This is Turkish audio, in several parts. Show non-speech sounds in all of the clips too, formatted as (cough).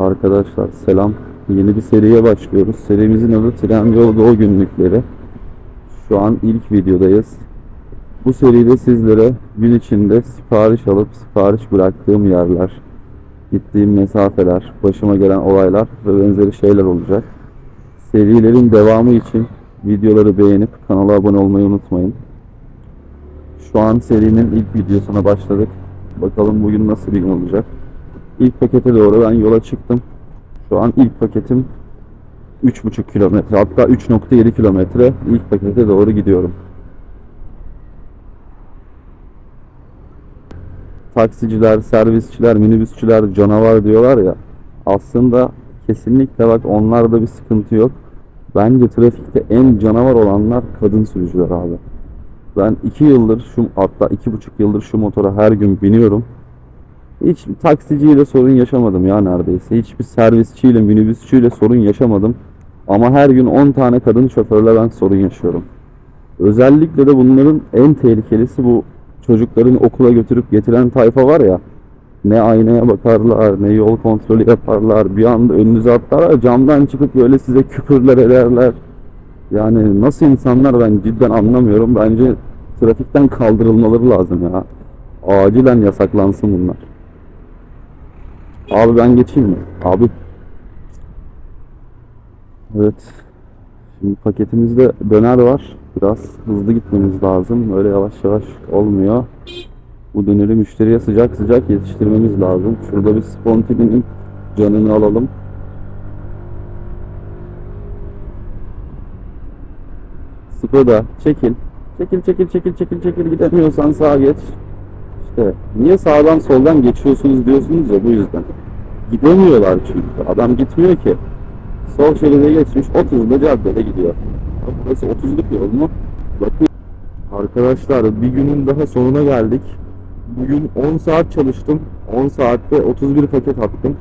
Arkadaşlar selam. Yeni bir seriye başlıyoruz. Serimizin adı Trendyol Go günlükleri. Şu an ilk videodayız. Bu seride sizlere gün içinde sipariş alıp sipariş bıraktığım yerler, gittiğim mesafeler, başıma gelen olaylar ve benzeri şeyler olacak. Serilerin devamı için videoları beğenip kanala abone olmayı unutmayın. Şu an serinin ilk videosuna başladık. Bakalım bugün nasıl bir gün olacak. İlk pakete doğru ben yola çıktım. Şu an ilk paketim 3,5 kilometre hatta 3.7 kilometre ilk pakete doğru gidiyorum. Taksiciler, servisçiler, minibüsçüler canavar diyorlar ya. Aslında kesinlikle bak onlarda bir sıkıntı yok. Bence trafikte en canavar olanlar kadın sürücüler abi. Ben 2 yıldır şu hatta 2,5 yıldır şu motora her gün biniyorum. Hiç taksiciyle sorun yaşamadım ya neredeyse. Hiçbir servisçiyle, minibüsçüyle sorun yaşamadım. Ama her gün 10 tane kadın şoförle ben sorun yaşıyorum. Özellikle de bunların en tehlikelisi bu çocukların okula götürüp getiren tayfa var ya. Ne aynaya bakarlar, ne yol kontrolü yaparlar. Bir anda önünüze atlarlar, camdan çıkıp böyle size küfürler ederler. Yani nasıl insanlar ben cidden anlamıyorum. Bence trafikten kaldırılmaları lazım ya. Acilen yasaklansın bunlar. Abi ben geçeyim mi? Abi. Evet. Şimdi paketimizde döner var. Biraz hızlı gitmemiz lazım. Böyle yavaş yavaş olmuyor. Bu döneri müşteriye sıcak sıcak yetiştirmemiz lazım. Şurada bir Sponti'nin canını alalım. Skoda çekil. Çekil çekil çekil çekil çekil gidemiyorsan sağa geç. İşte niye sağdan soldan geçiyorsunuz diyorsunuz ya bu yüzden. Gidemiyorlar çünkü. Adam gitmiyor ki. Sol şeride geçmiş 30'da caddede gidiyor. Burası 30'luk yol mu? Bakın arkadaşlar bir günün daha sonuna geldik. Bugün 10 saat çalıştım. 10 saatte 31 paket attım.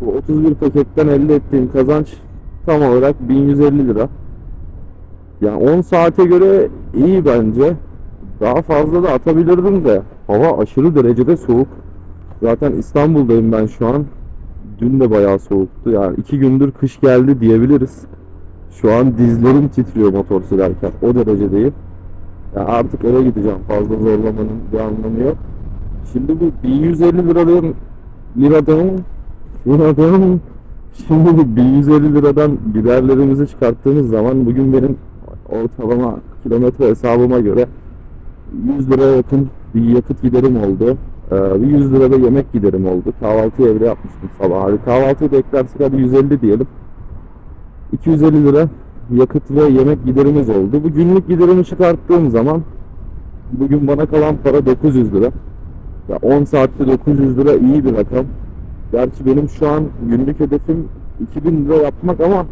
Bu 31 paketten elde ettiğim kazanç tam olarak 1150 lira. Yani 10 saate göre iyi bence. Daha fazla da atabilirdim de hava aşırı derecede soğuk. Zaten İstanbul'dayım ben şu an. Dün de bayağı soğuktu. Yani iki gündür kış geldi diyebiliriz. Şu an dizlerim titriyor motor sürerken. O derece değil. Yani artık eve gideceğim. Fazla zorlamanın bir anlamı yok. Şimdi bu 1150 liradan liradan liradan şimdi bu 1150 liradan giderlerimizi çıkarttığımız zaman bugün benim ortalama kilometre hesabıma göre 100 liraya yakın bir yakıt giderim oldu. Ee, bir 100 lirada yemek giderim oldu. Kahvaltıyı evde yapmıştım sabah. Hadi kahvaltıyı da eklersek hadi 150 diyelim. 250 lira yakıt ve yemek giderimiz oldu. Bu günlük giderimi çıkarttığım zaman bugün bana kalan para 900 lira. Ya 10 saatte 900 lira iyi bir rakam. Gerçi benim şu an günlük hedefim 2000 lira yapmak ama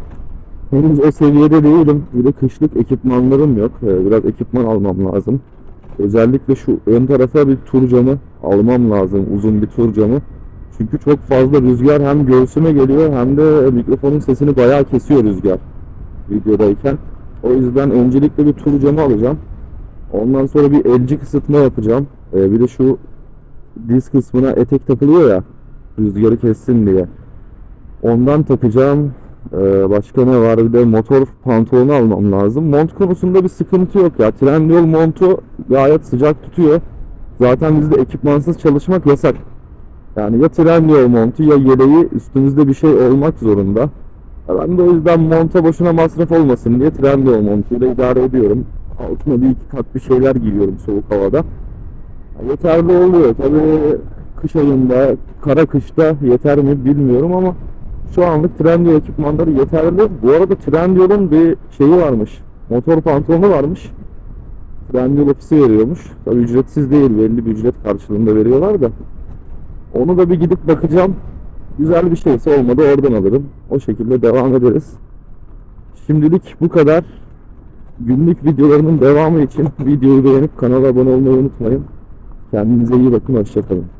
henüz o seviyede değilim. Bir de kışlık ekipmanlarım yok. Ee, Biraz ekipman almam lazım. Özellikle şu ön tarafa bir tur camı almam lazım. Uzun bir tur camı. Çünkü çok fazla rüzgar hem göğsüme geliyor hem de mikrofonun sesini bayağı kesiyor rüzgar videodayken. O yüzden öncelikle bir tur camı alacağım. Ondan sonra bir elci kısıtma yapacağım. Ee, bir de şu diz kısmına etek takılıyor ya rüzgarı kessin diye. Ondan takacağım. Ee, başka ne var? Bir de motor pantolonu almam lazım. Mont konusunda bir sıkıntı yok ya. Trendyol montu gayet sıcak tutuyor. Zaten bizde ekipmansız çalışmak yasak. Yani ya Trendyol montu ya yeleği üstünüzde bir şey olmak zorunda. Ben de o yüzden monta boşuna masraf olmasın diye Trendyol montuyla idare ediyorum. Altına bir iki kat bir şeyler giyiyorum soğuk havada. Yeterli oluyor. Tabii kış ayında, kara kışta yeter mi bilmiyorum ama şu anlık Trendyol ekipmanları yeterli. Bu arada Trendyol'un bir şeyi varmış. Motor pantolonu varmış. Trendyol ofisi veriyormuş. Tabii ücretsiz değil. Belli bir ücret karşılığında veriyorlar da. Onu da bir gidip bakacağım. Güzel bir şeyse olmadı oradan alırım. O şekilde devam ederiz. Şimdilik bu kadar. Günlük videolarının devamı için (laughs) videoyu beğenip kanala abone olmayı unutmayın. Kendinize iyi bakın. Hoşçakalın.